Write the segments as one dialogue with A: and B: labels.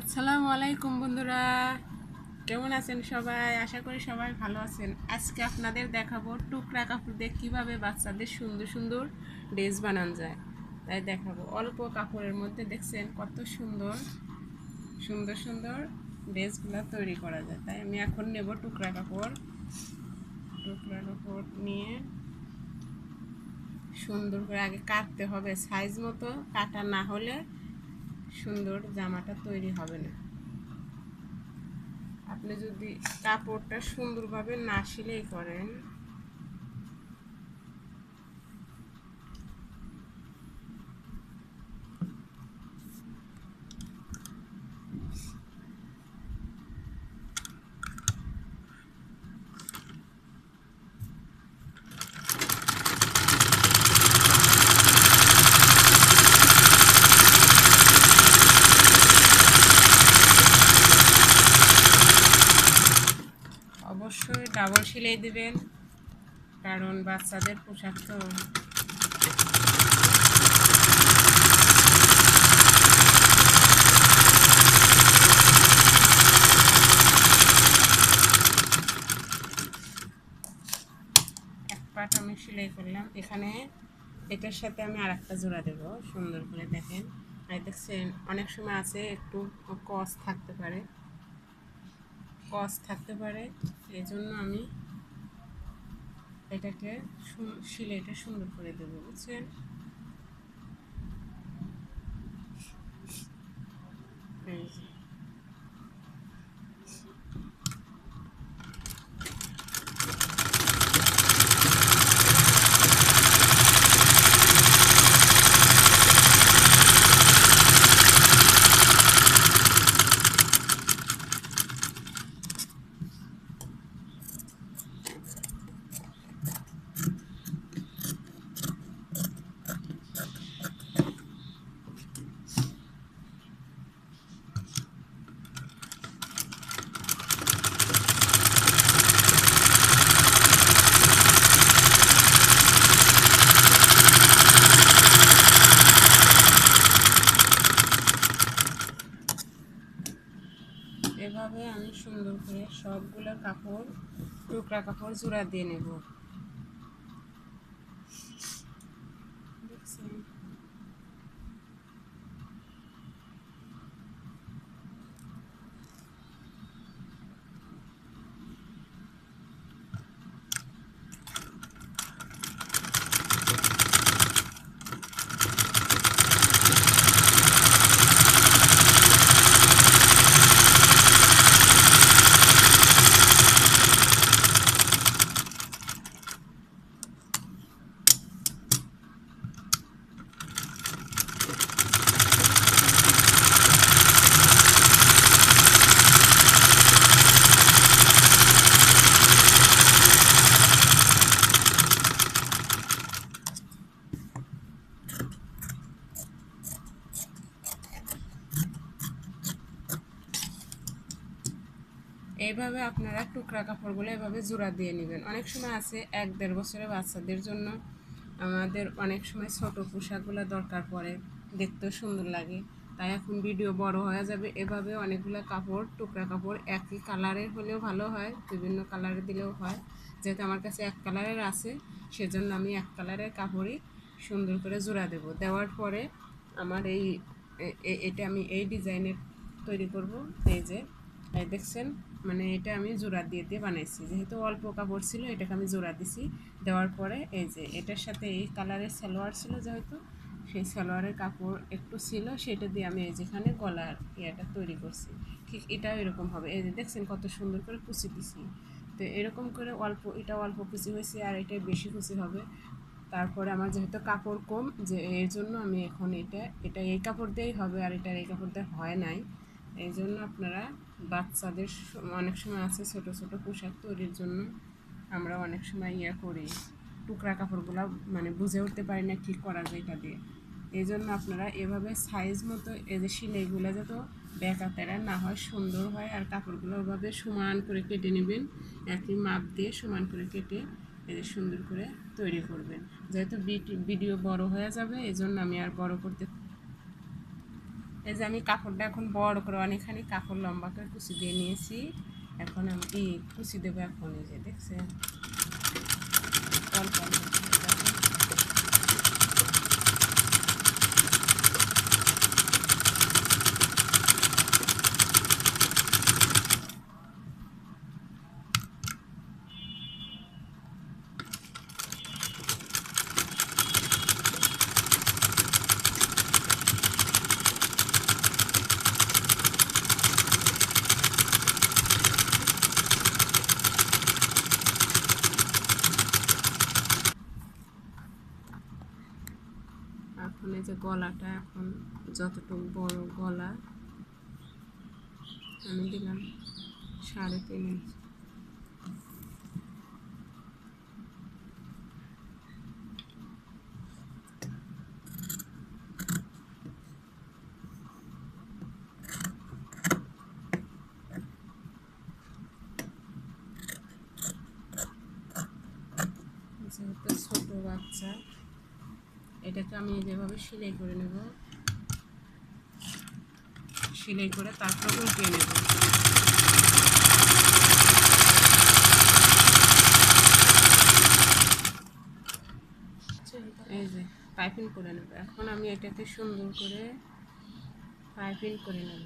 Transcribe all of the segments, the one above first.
A: আসসালামু আলাইকুম বন্ধুরা। কেমন আছেন সবাই? আশা করি সবাই ভালো আছেন। আজকে আপনাদের দেখাবো টুকরা কাপড় দিয়ে কীভাবে বাচ্চাদের সুন্দর সুন্দর ড্রেস বানানো যায়। তাই দেখাবো। অল্প কাপড়ের মধ্যে দেখছেন কত সুন্দর সুন্দর সুন্দর ড্রেসগুলো তৈরি করা যায়। তাই আমি এখন নেব টুকরা কাপড়। টুকরা কাপড় নিয়ে সুন্দর করে আগে কাটতে হবে। সাইজ মতো কাটা না হলে সুন্দর জামাটা তৈরি হবে না। আপনি যদি কাপড়টা সুন্দরভাবে না সেলাই করেন ডাবল সেলাই দেবেন, কারণ বাচ্চাদের পোশাক তো। পাট আমি সেলাই করলাম। এখানে এটার সাথে আমি আর একটা জোড়া দেবো, সুন্দর করে দেখেন। আর দেখছেন, অনেক সময় আছে একটু কস থাকতে পারে। কস থাকতে পারে। এই জন্য আমি এটাকে সিলাইটা সুন্দর করে দেবো বুঝছেন এই যে এভাবে আমি সুন্দর করে সবগুলো কাপড় টুকরা কাপড় জোড়া দিয়ে নেব দেখছেন? এইভাবে আপনারা টুকরা কাপড়গুলো এভাবে জোড়া দিয়ে নেবেন। অনেক সময় আছে এক দেড় বছরের বাচ্চাদের জন্য। আমাদের অনেক সময় ছোট পোশাকগুলো দরকার পড়ে, দেখতেও সুন্দর লাগে। তাই এখন ভিডিও বড় হয়ে যাবে। এভাবে অনেকগুলো কাপড়, টুকরা কাপড় একই কালারের হলেও ভালো হয়, বিভিন্ন কালারের দিলেও হয়। যেহেতু আমার কাছে এক কালারের আছে, সেজন্য আমি এক কালারের কাপড়ই সুন্দর করে জোড়া দেব। দেওয়ার পরে আমার এই এটা আমি এই ডিজাইনের তৈরি করব। এই যে এই দেখছেন মানে এটা আমি জোড়া দিয়ে দিয়ে বানাইছি। যেহেতু অল্প কাপড় ছিল, এটাকে আমি জোড়া দিছি। দেওয়ার পরে এই যে এটার সাথে এই কালারের সালোয়ার ছিল যেহেতু, সেই সালোয়ারের কাপড় একটু ছিল, সেটা দিয়ে আমি এই যেখানে গলার ইয়েটা তৈরি করছি। ঠিক এটাও এরকম হবে। এই যে দেখছেন কত সুন্দর করে কুচি দিছি। তো এরকম করে অল্প, এটা অল্প কুচি হয়েছে আর এটা বেশি কুচি হবে। তারপরে আমার যেহেতু কাপড় কম, যে এর জন্য আমি এখন এটা এটা এই কাপড় দিয়েই হবে আর এটা এই কাপড় দিয়ে হয় নাই। এই জন্য আপনারা বাচ্চাদের অনেক সময় আছে ছোট ছোট পোশাক তৈরির জন্য। আমরা অনেক সময় ইয়ে করি, টুকরা কাপড়গুলো মানে বুঝে উঠতে পারি না ঠিক করা যায় এটা দিয়ে। এই জন্য আপনারা এভাবে সাইজ মতো এই যে সিলাইগুলো যাতে ব্যাকাতেরা না হয়, সুন্দর হয় আর কাপড়গুলো ওভাবে সমান করে কেটে নেবেন। একই মাপ দিয়ে সমান করে কেটে যে সুন্দর করে তৈরি করবেন। যেহেতু ভিডিও বড় হয়ে যাবে এই জন্য আমি আর বড় করতে এই যে আমি কাপড়টা এখন বড় করে অনেকখানি কাপড় লম্বা করে কুচি দিয়ে নিয়েছি। এখন আমি কুচি দেবো এখন এই যে, দেখছেন? অল্প অল্প করে দেখো। এখন এই যে গলাটা এখন যতটুকু বড় গলা, আমি দিলাম সাড়ে তিন ইঞ্চি। যেহেতু ছোট বাচ্চা এটাকে আমি যেভাবে সেলাই করে নেব, সেলাই করে তারপর উল্টিয়ে নেব। এই যে, পাইপিং করে নেব। এখন আমি এটাকে সুন্দর করে পাইপিং করে নেব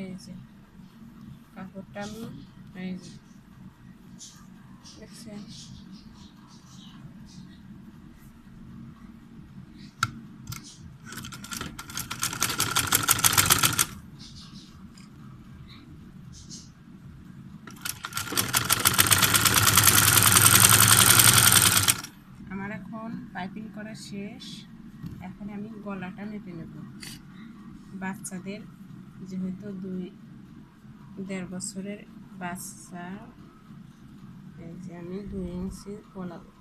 A: এই যে কাপড়টা আমি এই যে দেখছেন আমার এখন পাইপিং করা শেষ এখন আমি মেপে নেব বাচ্চাদের যেহেতু দুই, দেড় বছরের বাচ্চা, এই যে আমি দুই ইঞ্চি গলা দেব।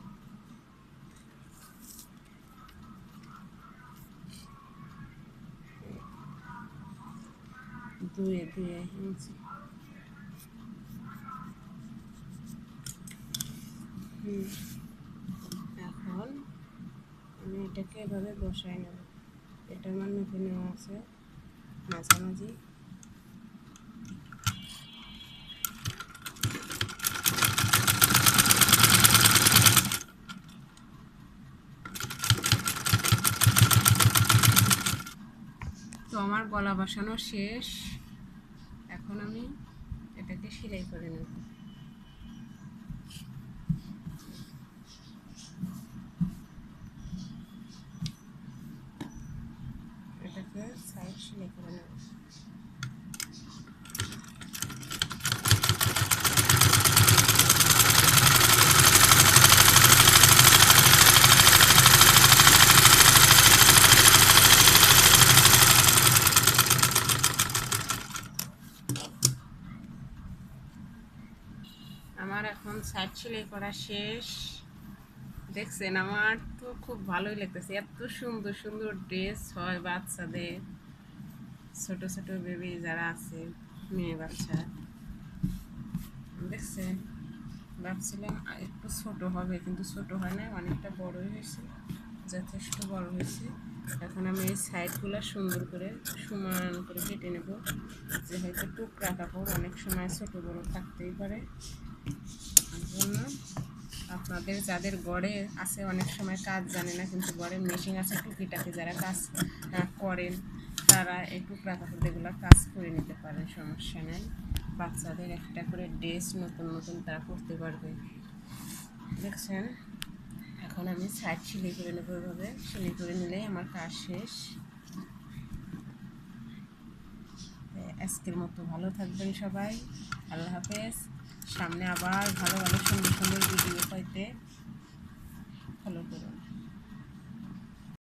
A: দুয়ে দুয়ে ইঞ্চি। এখন আমি এটাকে এভাবে বসাই নেব। এটা আমার মেপে নেওয়া আছে। মাঝামাঝি। তো আমার গলা বসানো শেষ। এখন আমি এটাকে সেলাই করে নেব এটাকে সাইড সেলাই করে নেব আমার এখন সাইড সেলাই করা শেষ। দেখছেন আমার তো খুব ভালোই লাগতেছে। এত সুন্দর সুন্দর ড্রেস হয় বাচ্চাদের। ছোট ছোট বেবি যারা আছে, মেয়ে বাচ্চা। দেখছেন? ভাবছিলাম একটু ছোট হবে, কিন্তু ছোট হয় না অনেকটা বড়ই হয়েছে, যথেষ্ট বড় হয়েছে। এখন আমি এই সাইডগুলো সুন্দর করে সমান করে কেটে নেব, যে হয়তো টুকরা কাপড় অনেক সময় ছোট বড় থাকতেই পারে। জন্য। আপনাদের যাদের গড়ে আছে, অনেক সময় কাজ জানে না, কিন্তু গড়ে মেশিন আছে, টুকিটাকে যারা কাজ করেন, তারা এই টুকরা কাপড় যেগুলো কাজ করে নিতে পারেন, সমস্যা নেই। বাচ্চাদের একটা করে ড্রেস নতুন নতুন তারা করতে পারবে। দেখছেন? এখন আমি সাইড সিলাই করে নেব এভাবে। সিলাই করে নিলেই আমার কাজ শেষ। আজকের মতো ভালো থাকবেন সবাই। আল্লাহ হাফেজ। সামনে আবার ভালো ভালো সুন্দর সুন্দর ভিডিও পাইতে ফলো করুন।